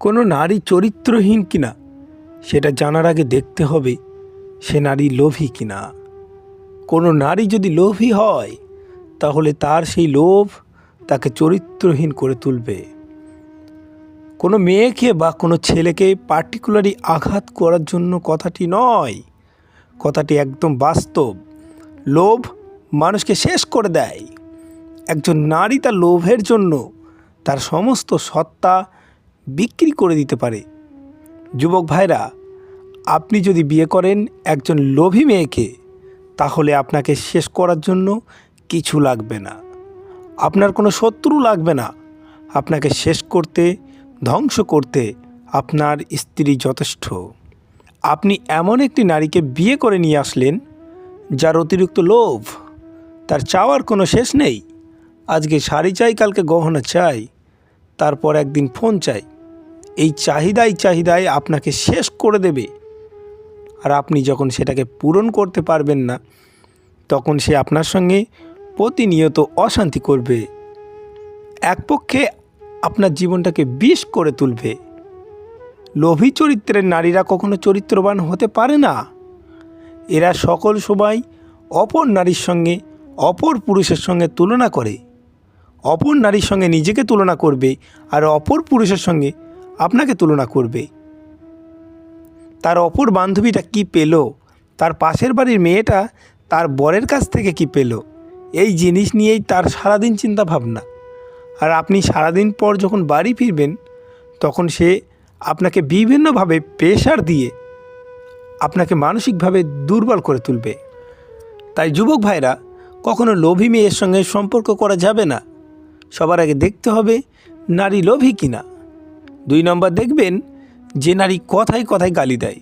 কোনো নারী চরিত্রহীন কিনা, সেটা জানার আগে দেখতে হবে সে নারী লোভী কিনা। কোনো নারী যদি লোভী হয়, তাহলে তার সেই লোভ তাকে চরিত্রহীন করে তুলবে। কোনো মেয়েকে বা কোনো ছেলেকে পার্টিকুলারলি আঘাত করার জন্য কথাটি নয়। কথাটি একদম বাস্তব। লোভ মানুষকে শেষ করে দেয়। একজন নারী তার লোভের জন্য তার সমস্ত সত্তা বিক্রি করে দিতে পারে। যুবক ভাইরা, আপনি যদি বিয়ে করেন একজন লোভী মেয়েকে, তাহলে আপনাকে শেষ করার জন্য কিছু লাগবে না। আপনার কোনো শত্রু লাগবে না। আপনাকে শেষ করতে, ধ্বংস করতে আপনার স্ত্রী যথেষ্ট। আপনি এমন একটি নারীকে বিয়ে করে নিয়ে আসলেন, যার অতিরিক্ত লোভ, তার চাওয়ার কোনো শেষ নেই। আজকে শাড়ি চাই, কালকে গহনা চাই, তারপর একদিন ফোন চাই। এই চাহিদাই চাহিদায় আপনাকে শেষ করে দেবে। আর আপনি যখন সেটাকে পূরণ করতে পারবেন না, তখন সে আপনার সঙ্গে প্রতিনিয়ত অশান্তি করবে। এক পক্ষে আপনার জীবনটাকে বিষ করে তুলবে। লোভী চরিত্রের নারীরা কখনো চরিত্রবান হতে পারে না। এরা সকল সময় অপর নারীর সঙ্গে, অপর পুরুষের সঙ্গে তুলনা করে। অপর নারীর সঙ্গে নিজেকে তুলনা করবে আর অপর পুরুষের সঙ্গে আপনাকে তুলনা করবে। তার অপর বান্ধবীটা কি পেল? তার পাশের বাড়ির মেয়েটা তার বরের কাছ থেকে কি পেল? এই জিনিস নিয়েই তার সারাদিন চিন্তা ভাবনা আর আপনি সারাদিন পর যখন বাড়ি ফিরবেন, তখন সে আপনাকে বিভিন্নভাবে প্রেশার দিয়ে আপনাকে মানসিকভাবে দুর্বল করে তুলবে। তাই যুবক ভাইরা, কখনো লোভী মেয়ের সঙ্গে সম্পর্ক করা যাবে না। সবার আগে দেখতে হবে, নারী লোভী কিনা। দুই নম্বর দেখবেন যে নারী কথায় কথায় গালি দেয়।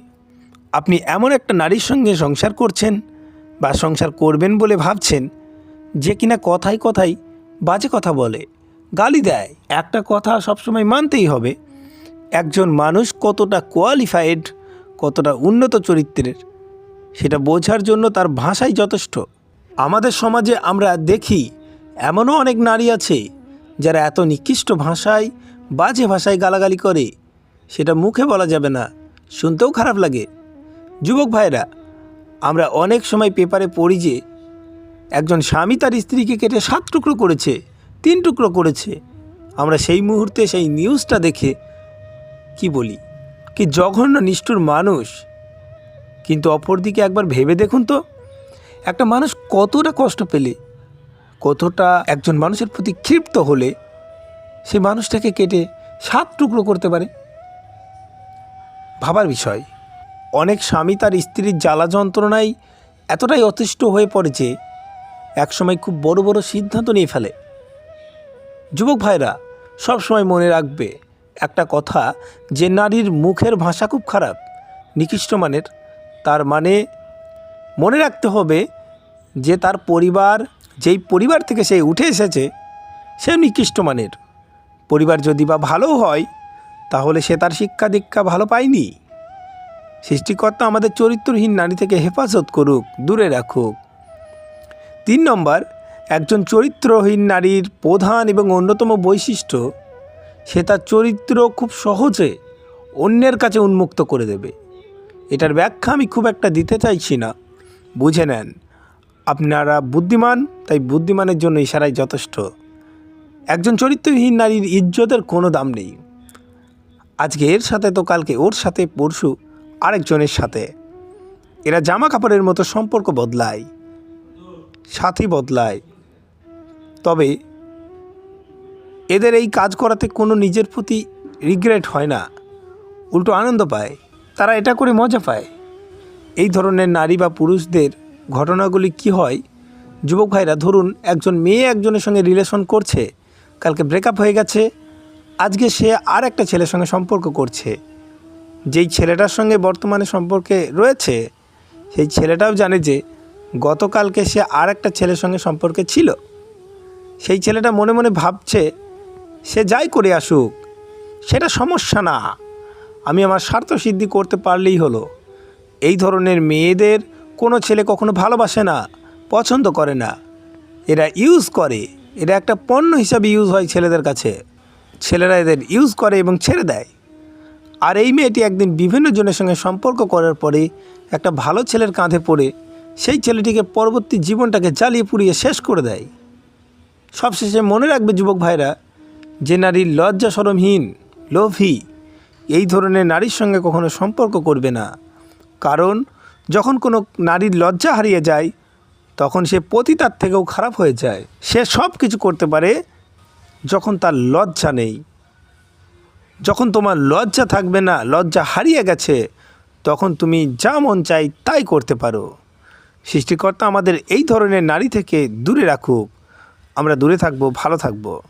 আপনি এমন একটা নারীর সঙ্গে সংসার করছেন বা সংসার করবেন বলে ভাবছেন যে কিনা কথায় কথায় বাজে কথা বলে, গালি দেয়। একটা কথা সবসময় মানতেই হবে। একজন মানুষ কতটা কোয়ালিফাইড কতটা উন্নত চরিত্রের, সেটা বোঝার জন্য তার ভাষাই যথেষ্ট। আমাদের সমাজে আমরা দেখি, এমনও অনেক নারী আছে যারা এত নিকৃষ্ট ভাষায় বাজে ভাষায় গালাগালি করে। সেটা মুখে বলা যাবে না, শুনতেও খারাপ লাগে। যুবক ভাইরা আমরা অনেক সময় পেপারে পড়ি যে, একজন স্বামী তার স্ত্রীকে কেটে সাত টুকরো করেছে, তিন টুকরো করেছে। আমরা সেই মুহূর্তে সেই নিউজটা দেখে কি বলি? কি জঘন্য নিষ্ঠুর মানুষ। কিন্তু অপরদিকে একবার ভেবে দেখুন তো, একটা মানুষ কতটা কষ্ট পেলে, কতটা একজন মানুষের প্রতি ক্ষিপ্ত হলে সেই মানুষটাকে কেটে সাত টুকরো করতে পারে। ভাবার বিষয়, অনেক স্বামী তার স্ত্রীর জ্বালা যন্ত্রণায় এতটাই অতিষ্ঠ হয়ে পড়ে যে একসময় খুব বড় বড় সিদ্ধান্ত নিয়ে ফেলে। যুবক ভাইরা সব সময় মনে রাখবে, একটা কথা, যে নারীর মুখের ভাষা খুব খারাপ, নিকৃষ্ট মানের। তার মানে মনে রাখতে হবে যে তার পরিবার, যেই পরিবার থেকে সে উঠে এসেছে, সে নিকৃষ্ট মানের। পরিবার যদি বা ভালো হয়, তাহলে সে তার শিক্ষা দীক্ষা ভালো পায়নি। সৃষ্টিকর্তা আমাদের চরিত্রহীন নারী থেকে হেফাজত করুক, দূরে রাখুক। তিন নম্বর, একজন চরিত্রহীন নারীর প্রধান এবং অন্যতম বৈশিষ্ট্য, সে তার চরিত্র খুব সহজে অন্যের কাছে উন্মুক্ত করে দেবে। এটার ব্যাখ্যা আমি খুব একটা দিতে চাইছি না। বুঝে নেন, আপনারা বুদ্ধিমান, তাই বুদ্ধিমানের জন্য ইশারাই যথেষ্ট। একজন চরিত্রহীন নারীর ইজ্জতের কোনো দাম নেই। আজকে এর সাথে তো কালকে ওর সাথে, পরশু আরেকজনের সাথে। এরা জামা কাপড়ের মতো সম্পর্ক বদলায়, সাথী বদলায়। তবে এদের এই কাজ করাতে কোনো নিজের প্রতি রিগ্রেট হয় না। উল্টো আনন্দ পায়, তারা এটা করে মজা পায়। এই ধরনের নারী বা পুরুষদের ঘটনাগুলি কি হয়? যুবক ভাইরা, ধরুন একজন মেয়ে একজনের সঙ্গে রিলেশন করছে কালকে ব্রেকআপ হয়ে গেছে। আজকে সে আর একটা ছেলের সঙ্গে সম্পর্ক করছে। যেই ছেলেটার সঙ্গে বর্তমানে সম্পর্কে রয়েছে, সেই ছেলেটাও জানে যে গতকালকে সে আর একটা ছেলের সঙ্গে সম্পর্কে ছিল। সেই ছেলেটা মনে মনে ভাবছে, সে যাই করে আসুক, সেটা সমস্যা না। আমি আমার স্বার্থ সিদ্ধি করতে পারলেই হলো। এই ধরনের মেয়েদের কোনো ছেলে কখনো ভালোবাসে না, পছন্দ করে না। এরা ইউজ করে। এরা একটা পণ্য হিসাবে ইউজ হয় ছেলেদের কাছে। ছেলেরা এদের ইউজ করে এবং ছেড়ে দেয়। আর এই মেয়েটি একদিন বিভিন্ন জনের সঙ্গে সম্পর্ক করার পরে একটা ভালো ছেলের কাঁধে পড়ে সেই ছেলেটিকে পরবর্তী জীবনটাকে জ্বালিয়ে পুড়িয়ে শেষ করে দেয়। সবশেষে মনে রাখবে যুবক ভাইরা, যে নারী লজ্জা সরমহীন লোভী, এই ধরনের নারীর সঙ্গে কখনো সম্পর্ক করবে না। কারণ যখন কোনো নারীর লজ্জা হারিয়ে যায় তখন সে পতিতার থেকেও খারাপ হয়ে যায়। সে সব কিছু করতে পারে যখন তার লজ্জা নেই। যখন তোমার লজ্জা থাকবে না, লজ্জা হারিয়ে গেছে, তখন তুমি যা মন চাই তাই করতে পারো। সৃষ্টিকর্তা আমাদের এই ধরনের নারী থেকে দূরে রাখুক। আমরা দূরে থাকব, ভালো থাকব।